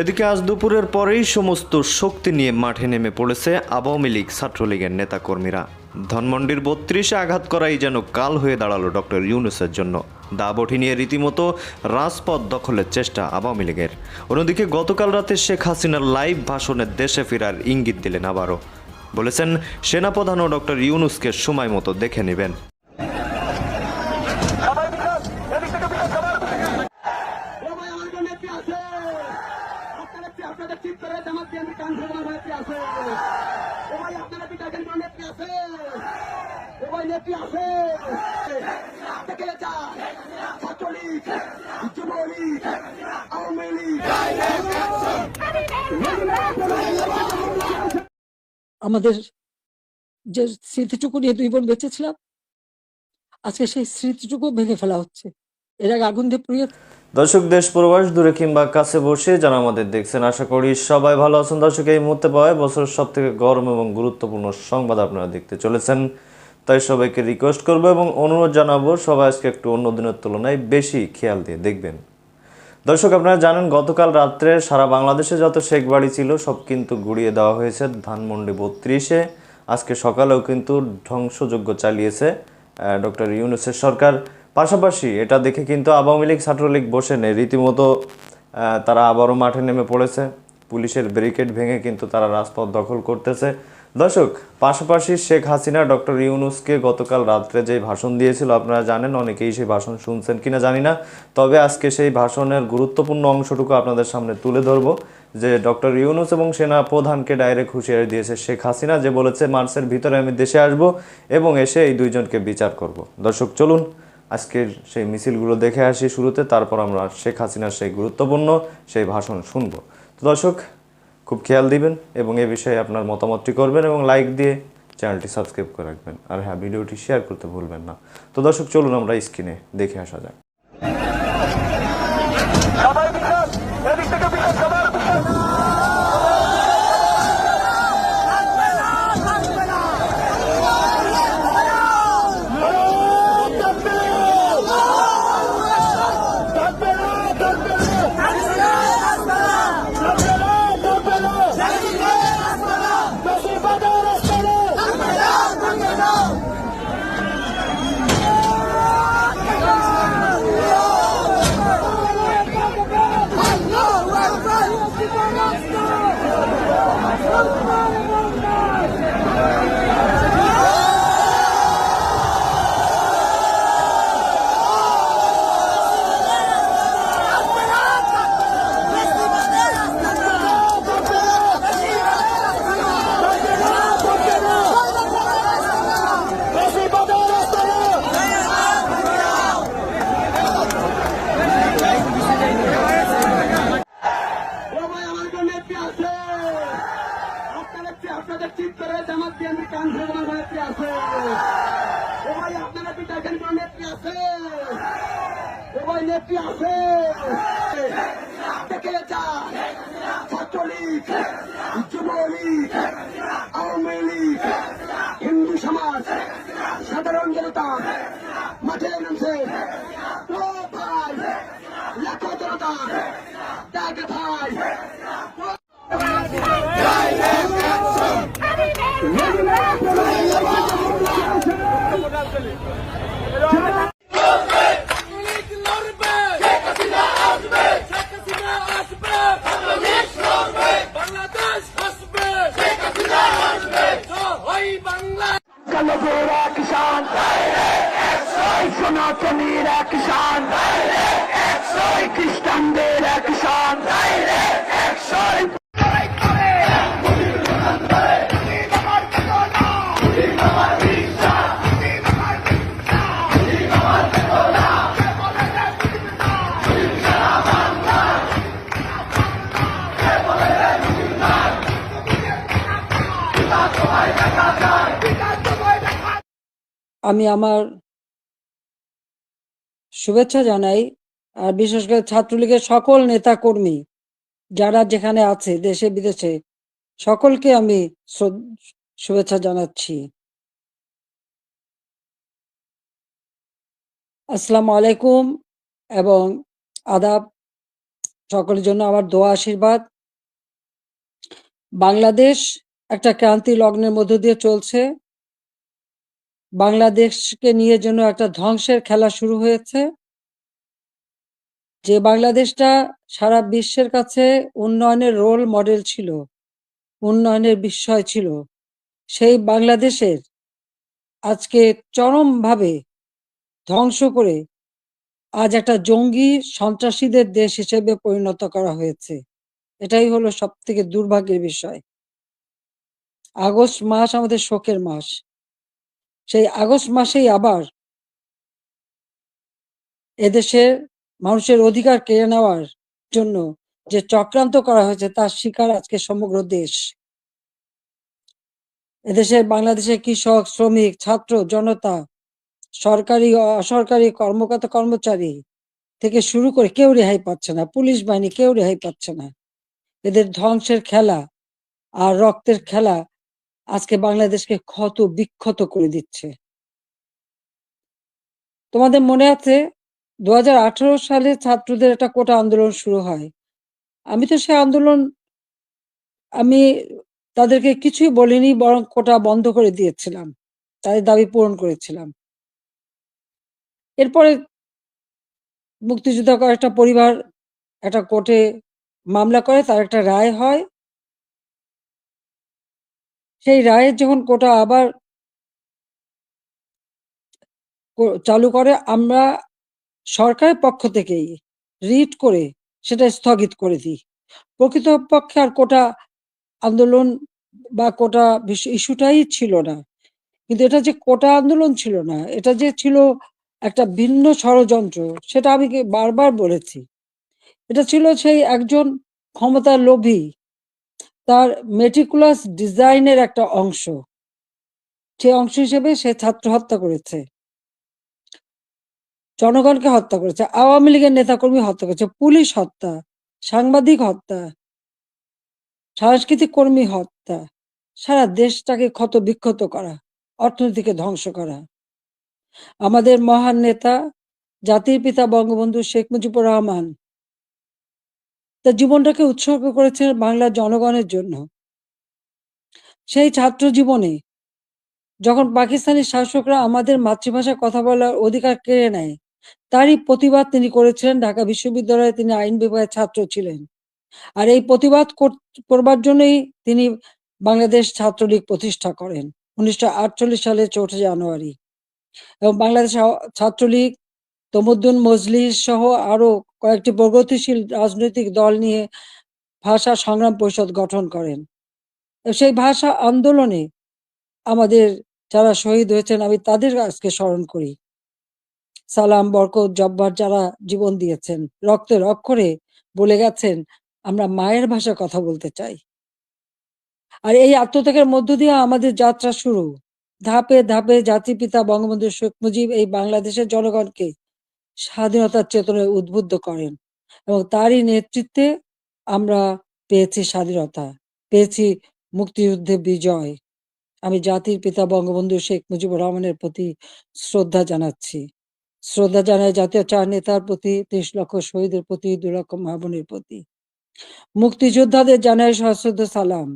এদিকে আজ দুপুরের পরেই সমস্ত শক্তি নিয়ে মাঠে নেমে পড়েছে আওয়ামী লীগ ছাত্রলীগের নেতাকর্মীরা। ধনমন্ডির বত্রিশে আঘাত করাই যেন কাল হয়ে দাঁড়াল ডক্টর ইউনুসের জন্য। দাবঠি নিয়ে রীতিমতো রাজপথ দখলের চেষ্টা আওয়ামী লীগের। অন্যদিকে গতকাল রাতে শেখ হাসিনার লাইভ ভাষণে দেশে ফেরার ইঙ্গিত দিলেন আবারও। বলেছেন সেনাপ্রধান ও ডক্টর ইউনুসকে সময় মতো দেখে নেবেন সবাই আমার জন্য একটি আছে আপনার একটি করে জামাত বিএনপি কান্ট্রি আমার একটি আছে। আপনারা পিতাকের জন্য একটি আছে? সবাই নেত্রী আছে। ছাত্রলীগ, যুবলীগ, আওয়ামী লীগ। আমাদের যে স্মৃতিটুকু নিয়ে দুই বোন বেঁচেছিলাম, আজকে সেই স্মৃতিটুকু ভেঙে ফেলা হচ্ছে। এর আগে আগুন দিয়ে পুড়িয়ে দর্শক, দেশ প্রবাস দূরে কিংবা কাছে বসে যারা আমাদের দেখছেন, আশা করি সবাই ভালো আছেন। দর্শক, এই মুহূর্তে পাওয়ায় বছরের সব থেকে গরম এবং গুরুত্বপূর্ণ সংবাদ আপনারা দেখতে চলেছেন। তাই সবাইকে রিকোয়েস্ট করব এবং অনুরোধ জানাব, সবাই আজকে একটু অন্য দিনের তুলনায় বেশি খেয়াল দিয়ে দেখবেন। দর্শক, আপনারা জানেন, গতকাল রাত্রে সারা বাংলাদেশে যত শেখ বাড়ি ছিল, সব কিন্তু গুড়িয়ে দেওয়া হয়েছে ধানমন্ডি বত্রিশে। আজকে সকালেও কিন্তু ধ্বংসযজ্ঞ চালিয়েছে ডক্টর ইউনুসের সরকার। পাশাপাশি এটা দেখে কিন্তু আওয়ামী লীগ ছাত্রলীগ বসে নেই। রীতিমতো তারা আবারও মাঠে নেমে পড়েছে। পুলিশের ব্যারিকেড ভেঙে কিন্তু তারা রাজপথ দখল করতেছে। দর্শক, পাশাপাশি শেখ হাসিনা, ডক্টর ইউনুসকে গতকাল রাত্রে যে ভাষণ দিয়েছিল, আপনারা জানেন, অনেকেই সেই ভাষণ শুনছেন কিনা জানি না। তবে আজকে সেই ভাষণের গুরুত্বপূর্ণ অংশটুকু আপনাদের সামনে তুলে ধরবো, যে ডক্টর ইউনুস এবং সেনা প্রধানকে ডাইরেক্ট হুঁশিয়ারি দিয়েছে শেখ হাসিনা, যে বলেছে, মার্চের ভিতরে আমি দেশে আসব এবং এসে এই দুইজনকে বিচার করব। দর্শক, চলুন আজকের সেই মিছিলগুলো দেখে আসি শুরুতে, তারপর আমরা শেখ হাসিনার সেই গুরুত্বপূর্ণ সেই ভাষণ শুনব। তো দর্শক, খুব খেয়াল দিবেন এবং এ বিষয়ে আপনার মতামতটি করবেন এবং লাইক দিয়ে চ্যানেলটি সাবস্ক্রাইব করে রাখবেন। আর হ্যাঁ ভিডিওটি শেয়ার করতে ভুলবেন না। তো দর্শক, চলুন আমরা স্ক্রিনে দেখে আসা যাক সবাই বিকাশ এদিক থেকে বিকাশ সবার বিকাশ সবাই আমার জন্য একটি আছে আপনার একটি আপনাদের ঠিক করে জামাত বিএনপি কান্ট্রি আমার একটি আছে সবাই আপনারা পিতাকের জন্য একটি আছে সবাই নেত্রী আছে থেকে যায় ছাত্রলীগ যুবলীগ আওয়ামী হিন্দু সমাজ সাধারণ জনতা মাঠে নামছে লাখো জনতা ত্যাগ আমি আমার শুভেচ্ছা জানাই, আর বিশেষ করে ছাত্রলীগের সকল নেতা কর্মী যারা যেখানে আছে, দেশে, বিদেশে, সকলকে আমি শুভেচ্ছা জানাচ্ছি। আসসালামু আলাইকুম এবং আদাব, সকলের জন্য আমার দোয়া, আশীর্বাদ। বাংলাদেশ একটা ক্রান্তি লগ্নের মধ্য দিয়ে চলছে। বাংলাদেশকে নিয়ে যেন একটা ধ্বংসের খেলা শুরু হয়েছে। যে বাংলাদেশটা সারা বিশ্বের কাছে উন্নয়নের রোল মডেল ছিল, উন্নয়নের বিস্ময় ছিল, সেই বাংলাদেশের আজকে চরমভাবে ধ্বংস করে আজ একটা জঙ্গি সন্ত্রাসীদের দেশ হিসেবে পরিণত করা হয়েছে। এটাই হলো সব থেকে দুর্ভাগ্যের বিষয়। আগস্ট মাস আমাদের শোকের মাস। সেই আগস্ট মাসেই আবার এদেশের মানুষের অধিকার কেড়ে নেওয়ার জন্য যে চক্রান্ত করা হয়েছে, তার শিকার আজকে সমগ্র দেশ। এদেশের বাংলাদেশের কৃষক, শ্রমিক, ছাত্র, জনতা, সরকারি অসরকারি কর্মকর্তা, কর্মচারী থেকে শুরু করে কেউ রেহাই পাচ্ছে না। পুলিশ বাহিনী কেউ রেহাই পাচ্ছে না। এদের ধ্বংসের খেলা আর রক্তের খেলা আজকে বাংলাদেশকে ক্ষত বিক্ষত করে দিচ্ছে। তোমাদের মনে আছে দু হাজার আঠারো সালে ছাত্রদের একটা কোটা আন্দোলন শুরু হয়। আমি তো সে আন্দোলন, আমি তাদেরকে কিছুই বলিনি, বরং কোটা বন্ধ করে দিয়েছিলাম, তাদের দাবি পূরণ করেছিলাম। এরপরে মুক্তিযোদ্ধা কয়েকটা পরিবার একটা কোর্টে মামলা করে, তার একটা রায় হয় সেই রায়ের যখন কোটা আবার চালু করে, আমরা সরকারের পক্ষ থেকেই রিট করে সেটা স্থগিত করে দিই। প্রকৃতপক্ষে আর কোটা আন্দোলন বা কোটা ইস্যুটাই ছিল না। কিন্তু এটা যে কোটা আন্দোলন ছিল না, এটা যে ছিল একটা ভিন্ন ষড়যন্ত্র, সেটা আমি বারবার বলেছি। এটা ছিল সেই একজন ক্ষমতার লোভী তার মেটিকুলাস ডিজাইনের একটা অংশ। সেই অংশ হিসেবে সে ছাত্র হত্যা করেছে। জনগণকে হত্যা করেছে, আওয়ামী লীগের নেতাকর্মী হত্যা করেছে, পুলিশ হত্যা, সাংবাদিক হত্যা, সাংস্কৃতিক কর্মী হত্যা, সারা দেশটাকে ক্ষত বিক্ষত করা, অর্থনীতিকে ধ্বংস করা। আমাদের মহান নেতা, জাতির পিতা বঙ্গবন্ধু শেখ মুজিবুর রহমান তার জীবনটাকে উৎসর্গ করেছেন বাংলার জনগণের জন্য। সেই ছাত্র জীবনে যখন পাকিস্তানি শাসকরা আমাদের মাতৃভাষায় কথা বলার অধিকার কেড়ে নেয়, তারই প্রতিবাদ তিনি করেছিলেন। ঢাকা বিশ্ববিদ্যালয়ে তিনি আইন বিভাগের ছাত্র ছিলেন। আর এই প্রতিবাদ কর- করবার জন্যই তিনি বাংলাদেশ ছাত্রলীগ প্রতিষ্ঠা করেন। উনিশশো আটচল্লিশ সালে চৌঠা জানুয়ারি। এবং বাংলাদেশ ছাত্রলীগ তমুদ্দুন মজলিস সহ আরও কয়েকটি প্রগতিশীল রাজনৈতিক দল নিয়ে ভাষা সংগ্রাম পরিষদ গঠন করেন। সেই ভাষা আন্দোলনে আমাদের যারা শহীদ হয়েছেন, আমি তাদের আজকে স্মরণ করি। সালাম, বরকত, জব্বার যারা জীবন দিয়েছেন, রক্তের অক্ষরে বলে গেছেন, আমরা মায়ের ভাষায় কথা বলতে চাই। আর এই আত্মত্যাগের মধ্য দিয়ে আমাদের যাত্রা শুরু। ধাপে ধাপে জাতিপিতা বঙ্গবন্ধু শেখ মুজিব এই বাংলাদেশের জনগণকে স্বাধীনতার চেতনায় উদ্বুদ্ধ করেন এবং তারই নেতৃত্বে আমরা পেয়েছি স্বাধীনতা, পেয়েছি মুক্তিযুদ্ধে বিজয়। আমি জাতির পিতা বঙ্গবন্ধু শেখ মুজিবুর রহমানের প্রতি শ্রদ্ধা জানাচ্ছি। শ্রদ্ধা জানাই জাতীয় চার নেতার প্রতি, ত্রিশ লক্ষ শহীদের প্রতি দু লক্ষ মা বোনের প্রতি। মুক্তিযোদ্ধাদের জানাই সশ্রদ্ধ সালাম।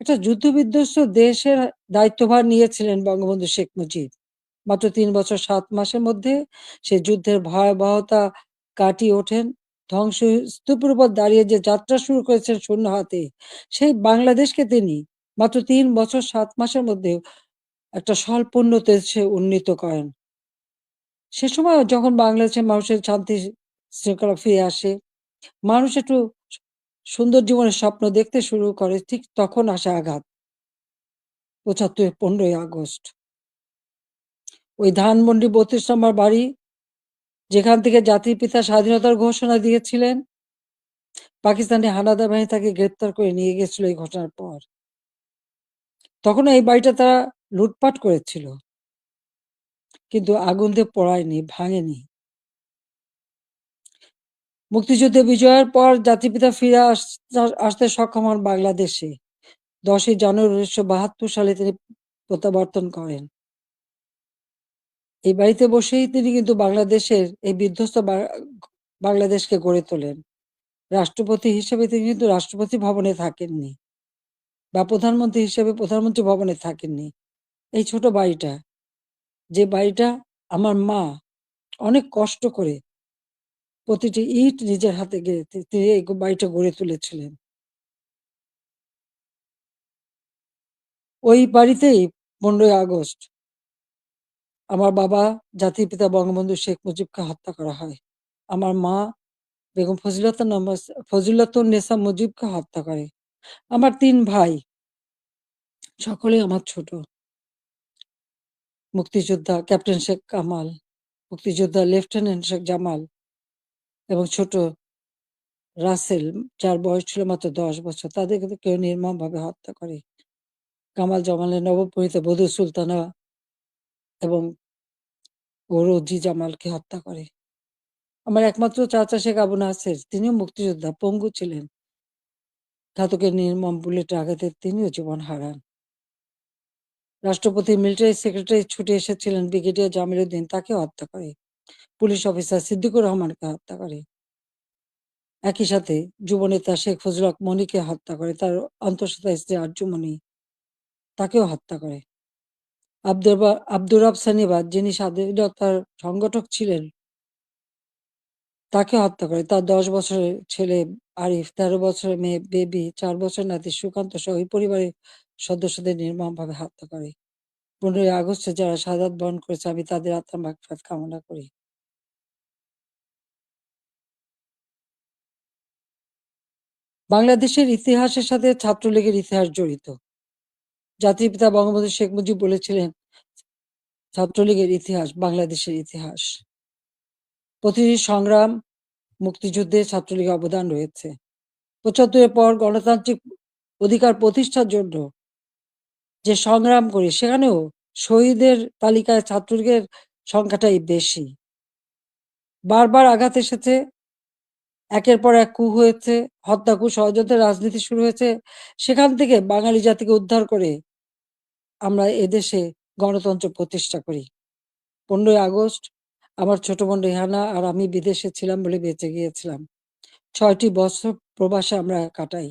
একটা যুদ্ধ বিধ্বস্ত দেশের দায়িত্বভার নিয়েছিলেন বঙ্গবন্ধু শেখ মুজিব। মাত্র তিন বছর সাত মাসের মধ্যে সে যুদ্ধের ভয়াবহতা কাটিয়ে ওঠেন। ধ্বংস স্তূপের উপর দাঁড়িয়ে যে যাত্রা শুরু করেছেন শূন্য হাতে, সেই বাংলাদেশকে তিনি মাত্র তিন বছর সাত মাসের মধ্যে একটা স্বল্পোন্নত দেশে উন্নীত করেন। সে সময় যখন বাংলাদেশের মানুষের শান্তি শৃঙ্খলা ফিরে আসে, মানুষ একটু সুন্দর জীবনের স্বপ্ন দেখতে শুরু করে, ঠিক তখন আসে আঘাত। পঁচাত্তর, পনেরোই আগস্ট। ওই ধানমন্ডি বত্রিশ নম্বর বাড়ি, যেখান থেকে জাতির পিতা স্বাধীনতার ঘোষণা দিয়েছিলেন। পাকিস্তানি হানাদার বাহিনী তাকে গ্রেপ্তার করে নিয়ে গেছিল এই ঘটনার পর। তখন এই বাড়িটা তারা লুটপাট করেছিল। কিন্তু আগুন দিয়ে পড়ায়নি, ভাঙেনি। মুক্তিযুদ্ধে বিজয়ের পর জাতিপিতা ফিরে আস- আসতে সক্ষম হন বাংলাদেশে। দশই জানুয়ারি উনিশশো বাহাত্তর সালে তিনি প্রত্যাবর্তন করেন। এই বাড়িতে বসেই তিনি কিন্তু বাংলাদেশের এই বিধ্বস্ত বাংলাদেশকে গড়ে তোলেন। রাষ্ট্রপতি হিসেবে তিনি কিন্তু রাষ্ট্রপতি ভবনে থাকেননি বা প্রধানমন্ত্রী হিসেবে প্রধানমন্ত্রী ভবনে থাকেননি। এই ছোট বাড়িটা, যে বাড়িটা আমার মা অনেক কষ্ট করে প্রতিটি ইট নিজের হাতে তিনি এই বাড়িটা গড়ে তুলেছিলেন। ওই বাড়িতেই পনেরোই আগস্ট আমার বাবা, জাতির পিতা বঙ্গবন্ধু শেখ মুজিবকে হত্যা করা হয়। আমার মা, বেগম ফজিলাতুন নেসা মুজিবকে হত্যা করে। আমার তিন ভাই সকলেই আমার ছোট। মুক্তিযোদ্ধা ক্যাপ্টেন শেখ কামাল, মুক্তিযোদ্ধা লেফটেন্যান্ট শেখ জামাল এবং ছোট রাসেল, যার বয়স ছিল মাত্র দশ বছর, তাদেরকে তো কেউ নির্মমভাবে হত্যা করে। কামাল জামালের নবপরিত বধূ সুলতানা এবং ওরজি জামালকে হত্যা করে। আমার একমাত্র চাচা শেখ আবু নাসের, তিনিও মুক্তিযোদ্ধা, পঙ্গু ছিলেন। ঘাতকের নির্মম বুলেট আঘাতে তিনিও জীবন হারান। রাষ্ট্রপতি, মিলিটারি সেক্রেটারি ছুটে এসেছিলেন ব্রিগেডিয়ার জামিল উদ্দিন তাকে হত্যা করে। পুলিশ অফিসার সিদ্দিকুর রহমানকে হত্যা করে। একই সাথে যুবনেতা শেখ ফজল হক মনিকে হত্যা করে, তার অন্তঃসত্ত্বা স্ত্রী আর্যমণি তাকেও হত্যা করে। আব্দুর আব্দুর সানিবাদ, যিনি স্বাধীনতার সংগঠক ছিলেন, তাকে হত্যা করে। তার দশ বছরের ছেলে আরিফ, তেরো বছরের মেয়ে বেবি, চার বছর নাতি সুকান্ত সহ ওই পরিবারের সদস্যদের নির্মমভাবে হত্যা করে। পনেরোই আগস্টে যারা সাদাত বরণ করেছে, আমি তাদের আত্মার কামনা করি। বাংলাদেশের ইতিহাসের সাথে ছাত্রলীগের ইতিহাস জড়িত। জাতির পিতা বঙ্গবন্ধু শেখ মুজিব বলেছিলেন, ছাত্রলীগের ইতিহাস বাংলাদেশের ইতিহাস। প্রতিটি সংগ্রাম, মুক্তিযুদ্ধে ছাত্রলীগের অবদান রয়েছে। পঁচাত্তরের পর গণতান্ত্রিক অধিকার প্রতিষ্ঠার জন্য যে সংগ্রাম করি, সেখানেও শহীদের তালিকায় ছাত্রলীগের সংখ্যাটাই বেশি। বারবার আঘাত এসেছে, একের পর এক কু হয়েছে হত্যা কু ষড়যন্ত্রের রাজনীতি শুরু হয়েছে। সেখান থেকে বাঙালি জাতিকে উদ্ধার করে আমরা এদেশে গণতন্ত্র প্রতিষ্ঠা করি। পনেরোই আগস্ট, আমার ছোট বোন রেহানা আর আমি বিদেশে ছিলাম বলে বেঁচে গিয়েছিলাম। ছয়টি বছর প্রবাসে আমরা কাটাই।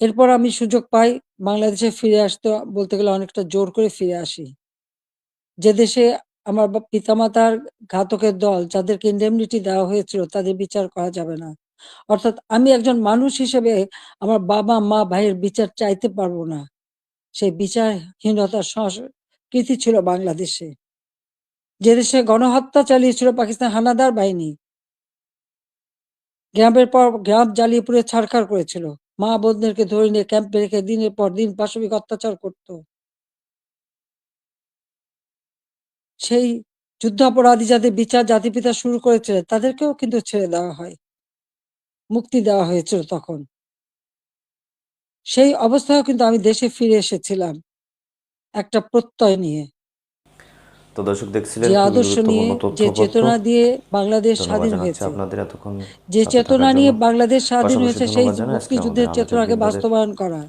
এরপর আমি সুযোগ পাই বাংলাদেশে ফিরে আসতে বলতে গেলে অনেকটা জোর করে ফিরে আসি। যে দেশে আমার পিতামাতার ঘাতকের দল যাদেরকে ইন্ডেমনিটি দেওয়া হয়েছিল তাদের বিচার করা যাবে না। অর্থাৎ আমি একজন মানুষ হিসেবে আমার বাবা মা ভাইয়ের বিচার চাইতে পারব না। সেই বিচারহীনতার সংস্কৃতি ছিল বাংলাদেশে। যে দেশে গণহত্যা চালিয়েছিল পাকিস্তান হানাদার বাহিনী, গ্রামের পর গ্রাম জ্বালিয়ে পুড়ে ছাড়খাড় করেছিল। মা বোনদেরকে ধরে নিয়ে ক্যাম্পে রেখে দিনের পর দিন পাশবিক অত্যাচার করত। সেই যুদ্ধাপরাধী যাদের বিচার জাতিপিতা শুরু করেছিলেন, তাদেরকেও কিন্তু ছেড়ে দেওয়া হয়, মুক্তি দেওয়া হয়েছিল তখন। সেই অবস্থায় কিন্তু আমি দেশে ফিরে এসেছিলাম একটা প্রত্যয় নিয়ে। তো দর্শক দেখছিলেন যে আদর্শ নিয়ে যে চেতনা দিয়ে বাংলাদেশ স্বাধীন হয়েছে। আপনাদের এতক্ষণ যে চেতনা নিয়ে বাংলাদেশ স্বাধীন হয়েছে সেই মুক্তিযুদ্ধের চেতনাকে বাস্তবায়ন করা।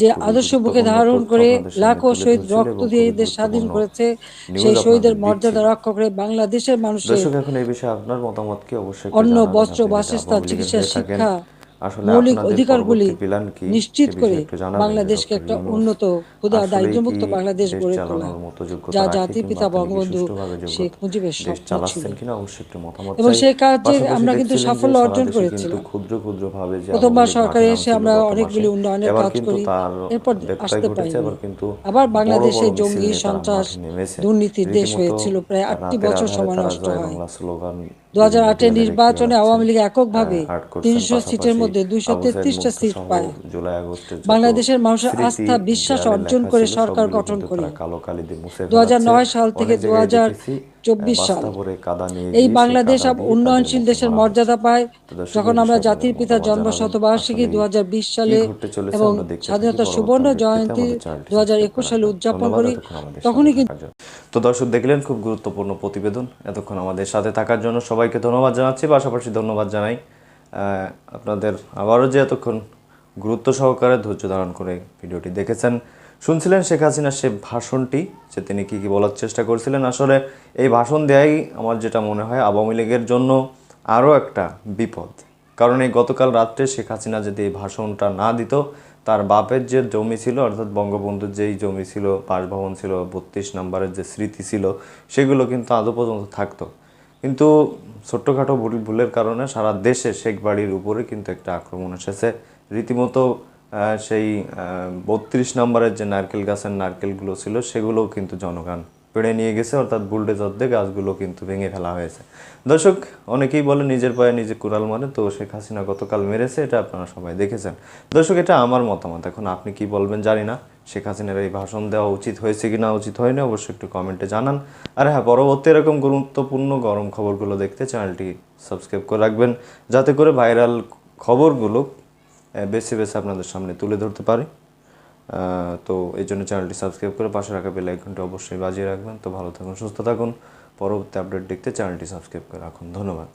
যে আদর্শ বুকে ধারণ করে লাখো শহীদ রক্ত দিয়ে দেশ স্বাধীন করেছে সেই শহীদের মর্যাদা রক্ষা করে বাংলাদেশের মানুষের দর্শক এখন এই বিষয়ে আপনার মতামত কি অবশ্যই একটু বস্ত্র বাসস্থান চিকিৎসা শিক্ষা মৌলিক অধিকারগুলি নিশ্চিত করে বাংলাদেশকে একটা উন্নত ক্ষুধা আসলেই দারিদ্র্যমুক্ত কি বাংলাদেশ গড়ে তোলা? যা জাতির পিতা বঙ্গবন্ধু শেখ মুজিবের স্বপ্ন ছিল এবং সেই কাজে আমরা কিন্তু সাফল্য অর্জন করেছি ক্ষুদ্র ক্ষুদ্র ভাবে প্রথমবার সরকারে এসে আমরা অনেকগুলি উন্নয়নের কাজ করি এরপর আসতে পারিনি আবার বাংলাদেশে জঙ্গি সন্ত্রাস দুর্নীতির দেশ হয়েছিল প্রায় আটটি বছর সময় নষ্ট হয়। দু হাজার আটের নির্বাচনে আওয়ামী লীগ এককভাবে। তিনশো সিটের মধ্যে দুইশো তেত্রিশটা সিট পায় বাংলাদেশের মানুষের আস্থা বিশ্বাস অর্জন করে সরকার গঠন করে দিয়ে মুছে 2009 সাল থেকে অনেক জায়গায় 2024 দেখেছি, সাল। এই বাংলাদেশ উন্নয়নশীল দেশের মর্যাদা পায়। যখন আমরা জাতির মতামত জন্ম শতবার্ষিকী দু হাজার বিশ সালে এবং স্বাধীনতা সুবর্ণ জয়ন্তী দু হাজার একুশ সালে উদযাপন করি তখনই জন্য। তো দর্শক দেখলেন খুব গুরুত্বপূর্ণ প্রতিবেদন। এতক্ষণ আমাদের সাথে থাকার জন্য সবাইকে ধন্যবাদ জানাচ্ছি। পাশাপাশি ধন্যবাদ জানাই আহ, আপনাদের আবারও যে এতক্ষণ গুরুত্ব সহকারে ধৈর্য ধারণ করে ভিডিওটি দেখেছেন। শুনছিলেন শেখ হাসিনার সে ভাষণটি, যে তিনি কি কি বলার চেষ্টা করছিলেন। আসলে এই ভাষণ দেয়াই আমার যেটা মনে হয় আওয়ামী লীগের জন্য আরও একটা বিপদ। কারণ এই গতকাল রাত্রে শেখ হাসিনা যদি এই ভাষণটা না দিত, তার বাপের যে জমি ছিল, অর্থাৎ বঙ্গবন্ধুর যেই জমি ছিল, বাসভবন ছিল, বত্রিশ নম্বরের যে স্মৃতি ছিল, সেগুলো কিন্তু আদৌ পর্যন্ত থাকতো। কিন্তু ছোট্টখাটো ভুল ভুলের কারণে সারা দেশে শেখ বাড়ির উপরে কিন্তু একটা আক্রমণ এসেছে। রীতিমতো সেই বত্রিশ নম্বরের যে নারকেল গাছের নারকেলগুলো ছিল, সেগুলোও কিন্তু জনগণ পেড়ে নিয়ে গেছে, অর্থাৎ বুলডেজার দিয়ে গাছগুলো কিন্তু ভেঙে ফেলা হয়েছে। দর্শক, অনেকেই বলে নিজের পায়ে নিজে কুড়াল মারে, তো শেখ হাসিনা গতকাল মেরেছে, এটা আপনারা সবাই দেখেছেন। দর্শক, এটা আমার মতামত। এখন আপনি কি বলবেন জানি না, শেখ হাসিনার এই ভাষণ দেওয়া উচিত হয়েছে কি না উচিত হয়নি, অবশ্যই একটু কমেন্টে জানান। আর হ্যাঁ পরবর্তী এরকম গুরুত্বপূর্ণ গরম খবরগুলো দেখতে চ্যানেলটি সাবস্ক্রাইব করে রাখবেন, যাতে করে ভাইরাল খবরগুলো বেছে বেছে আপনাদের সামনে তুলে ধরতে পারি। তো এই জন্য চ্যানেলটি সাবস্ক্রাইব করে পাশে রাখা বেল আইকনটি অবশ্যই বাজিয়ে রাখবেন। তো ভালো থাকুন, সুস্থ থাকুন। পরবর্তী আপডেট দেখতে চ্যানেলটি সাবস্ক্রাইব করে রাখুন। ধন্যবাদ।